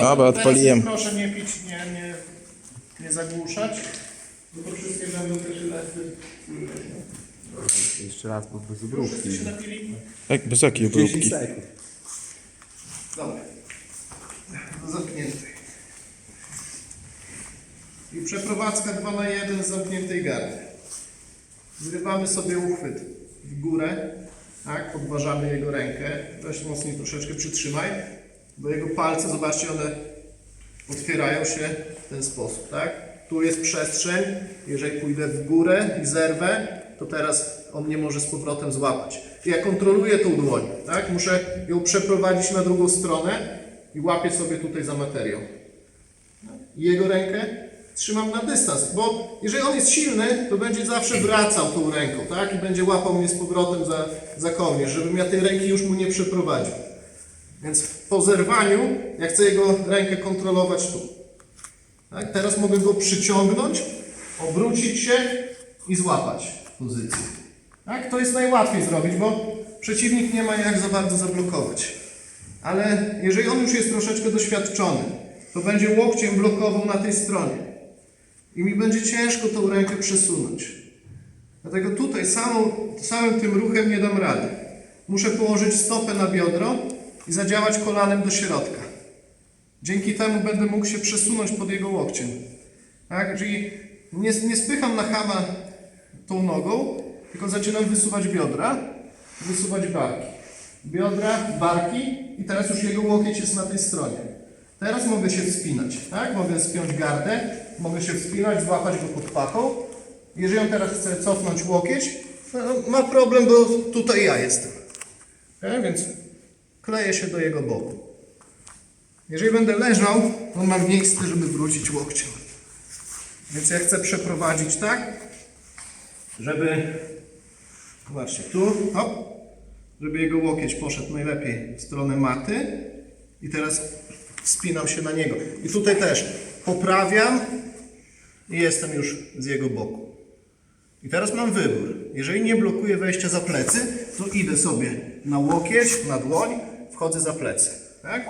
Dobra, teraz odpaliłem. Proszę nie pić, nie, nie, nie zagłuszać, bo to wszystkie będą te żylety. Jeszcze raz, bo bez Wszyscy się napili? Jak bez jakiej 10 obróbki? sekund. Dobra. Zamknięty. I przeprowadzka 2 na 1 z zamkniętej gardy. Zrywamy sobie uchwyt w górę, tak, podważamy jego rękę, weź mocniej troszeczkę przytrzymaj, bo jego palce, zobaczcie, one otwierają się w ten sposób, tak? Tu jest przestrzeń, jeżeli pójdę w górę i zerwę, to teraz on nie może z powrotem złapać. Ja kontroluję tą dłoń, tak? Muszę ją przeprowadzić na drugą stronę i łapię sobie tutaj za materiał. Jego rękę trzymam na dystans, bo jeżeli on jest silny, to będzie zawsze wracał tą ręką, tak? I będzie łapał mnie z powrotem za, za kołnierz, żebym ja tej ręki już mu nie przeprowadził. Więc po zerwaniu ja chcę jego rękę kontrolować tu. Tak? Teraz mogę go przyciągnąć, obrócić się i złapać pozycję. Tak? To jest najłatwiej zrobić, bo przeciwnik nie ma jak za bardzo zablokować. Ale jeżeli on już jest troszeczkę doświadczony, to będzie łokciem blokował na tej stronie. I mi będzie ciężko tą rękę przesunąć. Dlatego tutaj samą, samym tym ruchem nie dam rady. Muszę położyć stopę na biodro i zadziałać kolanem do środka. Dzięki temu będę mógł się przesunąć pod jego łokciem. Tak? Czyli nie, nie spycham na chama tą nogą, tylko zaczynam wysuwać biodra, wysuwać barki. Biodra, barki i teraz już jego łokieć jest na tej stronie. Teraz mogę się wspinać, tak? Mogę spiąć gardę, mogę się wspinać, złapać go pod pachą. Jeżeli on teraz chce cofnąć łokieć, no, ma problem, bo tutaj ja jestem. Tak? Więc kleję się do jego boku. Jeżeli będę leżał, to mam miejsce, żeby wrócić łokciem. Więc ja chcę przeprowadzić tak, żeby, zobaczcie, tu, hop, żeby jego łokieć poszedł najlepiej w stronę maty i teraz wspinam się na niego. I tutaj też poprawiam i jestem już z jego boku. I teraz mam wybór. Jeżeli nie blokuję wejścia za plecy, to idę sobie na łokieć, na dłoń, wchodzę za plecy. Tak?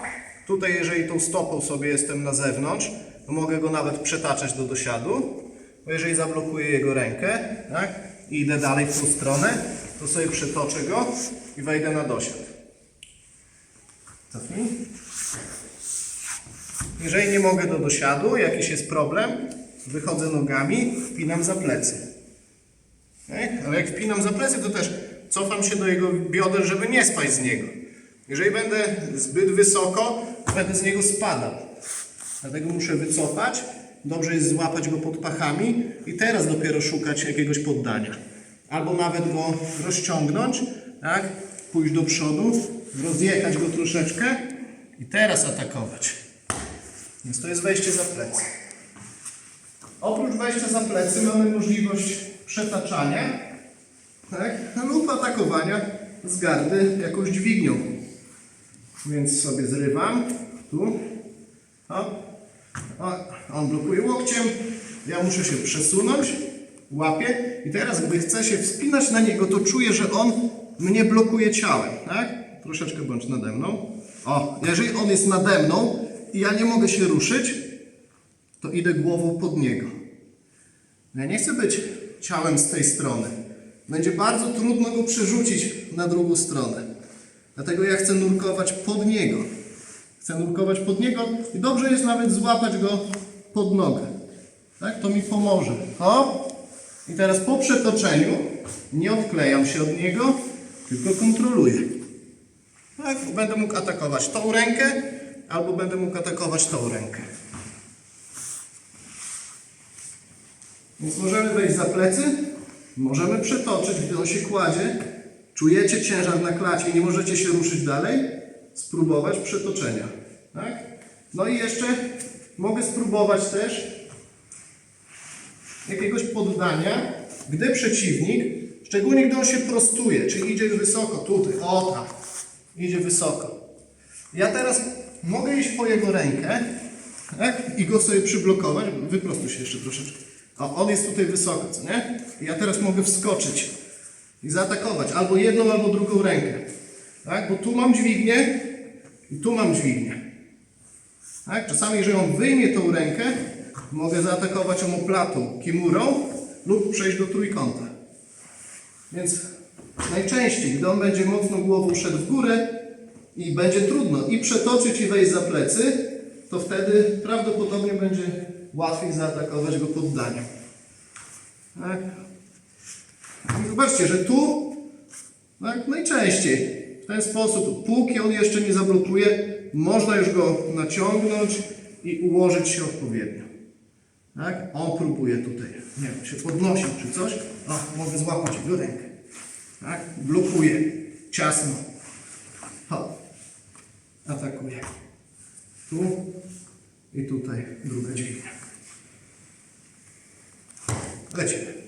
Tutaj, jeżeli tą stopą sobie jestem na zewnątrz, to mogę go nawet przetaczać do dosiadu. Bo jeżeli zablokuję jego rękę tak? i idę dalej w tą stronę, to sobie przetoczę go i wejdę na dosiad. Cofnij. Jeżeli nie mogę do dosiadu, jakiś jest problem, wychodzę nogami, wpinam za plecy. Tak? Ale jak wpinam za plecy, to też cofam się do jego bioder, żeby nie spaść z niego. Jeżeli będę zbyt wysoko, będę z niego spadał. Dlatego muszę wycofać. Dobrze jest złapać go pod pachami i teraz dopiero szukać jakiegoś poddania. Albo nawet go rozciągnąć, tak? pójść do przodu, rozjechać go troszeczkę i teraz atakować. Więc to jest wejście za plecy. Oprócz wejścia za plecy mamy możliwość przetaczania tak? lub atakowania z gardy jakąś dźwignią. Więc sobie zrywam tu. O. O. On blokuje łokciem. Ja muszę się przesunąć. Łapię. I teraz gdy chcę się wspinać na niego, to czuję, że on mnie blokuje ciałem. Tak? Troszeczkę bądź nade mną. O, jeżeli on jest nade mną i ja nie mogę się ruszyć, to idę głową pod niego. Ja nie chcę być ciałem z tej strony. Będzie bardzo trudno go przerzucić na drugą stronę. Dlatego ja chcę nurkować pod niego. Chcę nurkować pod niego i dobrze jest nawet złapać go pod nogę. Tak? To mi pomoże. O! I teraz po przetoczeniu nie odklejam się od niego, tylko kontroluję. Tak? Będę mógł atakować tą rękę, albo będę mógł atakować tą rękę. Więc możemy wejść za plecy, możemy przetoczyć, gdy on się kładzie. Czujecie ciężar na klacie i nie możecie się ruszyć dalej. Spróbować przetoczenia. Tak? No i jeszcze mogę spróbować też jakiegoś poddania, gdy przeciwnik, szczególnie gdy on się prostuje, czyli idzie wysoko, tutaj, o tam, idzie wysoko. Ja teraz mogę iść po jego rękę tak? i go sobie przyblokować. Wyprostuj się jeszcze troszeczkę. O, on jest tutaj wysoko, co nie? Ja teraz mogę wskoczyć i zaatakować albo jedną, albo drugą rękę. Tak? Bo tu mam dźwignię i tu mam dźwignię. Tak? Czasami, jeżeli on wyjmie tą rękę, mogę zaatakować omoplatą, kimurą lub przejść do trójkąta. Więc najczęściej, gdy on będzie mocno głową szedł w górę i będzie trudno i przetoczyć i wejść za plecy, to wtedy prawdopodobnie będzie łatwiej zaatakować go poddaniem. Tak? I zobaczcie, że tu tak, najczęściej w ten sposób, póki on jeszcze nie zablokuje, można już go naciągnąć i ułożyć się odpowiednio. Tak? On próbuje tutaj, nie wiem, się podnosił czy coś. O, mogę złapać jego rękę. Tak? Blokuje ciasno. Hop. Atakuje. Tu i tutaj druga dźwignia. Lecimy.